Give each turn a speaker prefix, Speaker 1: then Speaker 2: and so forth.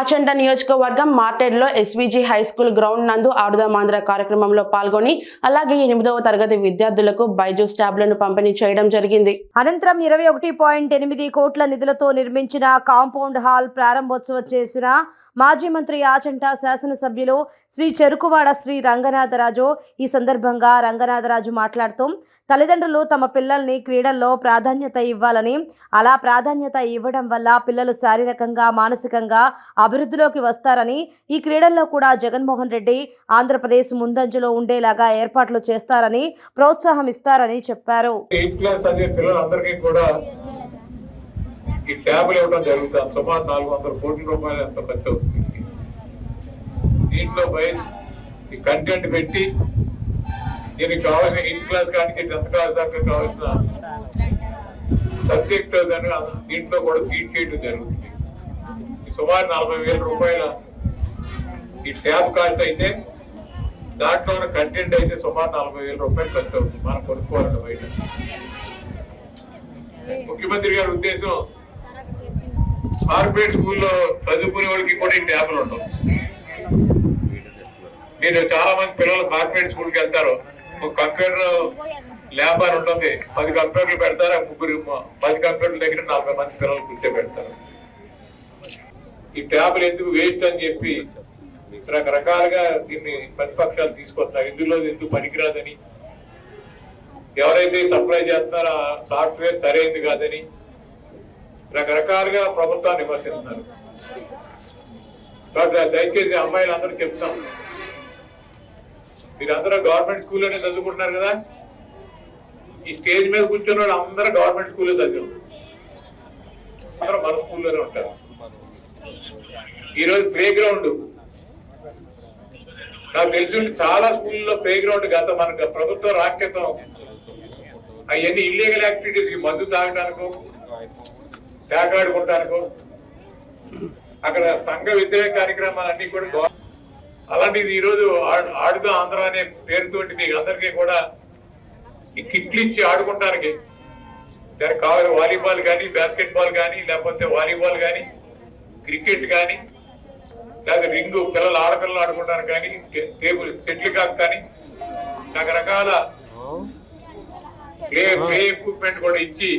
Speaker 1: అచంట నియోజకవర్గం మార్టెడ్లో SVG high school ground నందు ఆడుదామాంధ్ర కార్యక్రమంలో పాల్గొని అలాగే ఎనిమిదవ తరగతి విద్యార్థులకు బైజూస్ ట్యాబ్లను పంపిణీ చేయడం జరిగింది.
Speaker 2: అనంతరం ఇరవై ఒకటి పాయింట్ ఎనిమిది కోట్ల నిధులతో నిర్మించిన కాంపౌండ్ హాల్ ప్రారంభోత్సవం చేసిన మాజీ మంత్రి ఆచంట శాసనసభ్యులు శ్రీ చెరుకువాడ శ్రీ రంగనాథరాజు ఈ సందర్భంగా రంగనాథరాజు మాట్లాడుతూ తల్లిదండ్రులు తమ పిల్లల్ని క్రీడల్లో ప్రాధాన్యత ఇవ్వాలని అలా ప్రాధాన్యత ఇవ్వడం వల్ల పిల్లలు శారీరకంగా మానసికంగా అభివృద్ధిలోకి వస్తారని ఈ క్రీడల్లో కూడా జగన్మోహన్ రెడ్డి ఆంధ్రప్రదేశ్ ముందంజలో ఉండేలాగా ఏర్పాట్లు చేస్తారని ప్రోత్సాహం ఇస్తారని చెప్పారు.
Speaker 3: ఈ ట్యాబ్లు ఇవ్వడం జరుగుతుంది. సుమారు నాలుగు వందల కోట్ల రూపాయలు ఎంత ఖర్చు అవుతుంది. దీంట్లో ఈ కంటెంట్ పెట్టి దీనికి కావాల్సిన ఎయిత్ క్లాస్ కానీ టెన్త్ క్లాస్ దాకా కావాల్సిన సబ్జెక్ట్ దీంట్లో కూడా ఫీడ్ చేయడం జరుగుతుంది. సుమారు నలభై వేల రూపాయల ఈ ట్యాబ్ కాస్ట్ అయితే దాంట్లో ఉన్న కంటెంట్ అయితే సుమారు నలభై వేల రూపాయలు ఖర్చు అవుతుంది. మనం కొనుక్కోవాలి బయట. ముఖ్యమంత్రి గారి ఉద్దేశం కార్పొరేట్ స్కూల్లో చదువుకునే వాళ్ళకి కూడా ఈ ట్యాబ్లు ఉండవు. నేను చాలా మంది పిల్లలు కార్పొరేట్ స్కూల్కి వెళ్తారు. ఒక కంప్యూటర్ ల్యాబ్ అని ఉంటుంది. పది కంప్యూటర్లు పెడతారు ముగ్గురు పది కంప్యూటర్ల దగ్గర నలభై మంది పిల్లలు కూర్చోబెడతారు. ఈ ట్యాబ్లు ఎందుకు వేస్ట్ అని చెప్పి రకరకాలుగా దీన్ని ప్రతిపక్షాలు తీసుకొస్తారు ఇందులో ఎందుకు పనికిరాదని? ఎవరైతే సప్లై చేస్తున్నారో ఆ సాఫ్ట్వేర్ సరైనది కాదని రకరకాలుగా ప్రభుత్వాన్ని విమర్శిస్తున్నారు. దయచేసి అమ్మాయిలు అందరూ చెప్తాం. మీరందరూ గవర్నమెంట్ స్కూల్లోనే చదువుకుంటున్నారు కదా? ఈ స్టేజ్ మీద కూర్చున్న వాళ్ళు అందరూ గవర్నమెంట్ స్కూల్లో చదివారు అందరూ మన స్కూల్లోనే ఉంటారు. ఈరోజు ప్లే గ్రౌండ్ నాకు తెలిసి ఉండి చాలా స్కూల్లో ప్లే గ్రౌండ్ గత మనకు ప్రభుత్వం రాక్యతం అవన్నీ ఇల్లీగల్ యాక్టివిటీస్ మందు తాగడానికో తేకాడుకుంటానికో అక్కడ సంఘ వ్యతిరేక కార్యక్రమాలన్నీ కూడా అలాంటిది ఈరోజు ఆడుతూ ఆంధ్ర అనే పేరుతోటి మీకు అందరికీ కూడా ఈ కిట్లు ఇచ్చి ఆడుకుంటానికి. దానికి కావాలి వాలీబాల్ కానీ బాస్కెట్బాల్ కానీ లేకపోతే వాలీబాల్ కానీ క్రికెట్ కానీ లేదా రింగు పిల్లలు ఆడపిల్లలు ఆడుకుంటానికి కానీ టేబుల్ సెటిల్ కాక్ కానీ రకరకాల ప్లే ప్లే ఎక్విప్మెంట్ కూడా ఇచ్చి